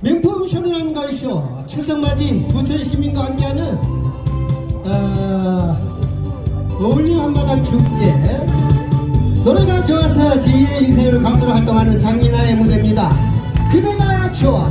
명품 쇼리라는 가이쇼 추석맞이 부천 시민과 함께하는 어, 어울림 한마당 축제. 노래가 좋아서 제2의 인생을 가수로 활동하는 장민아의 무대입니다. 그대가 좋아.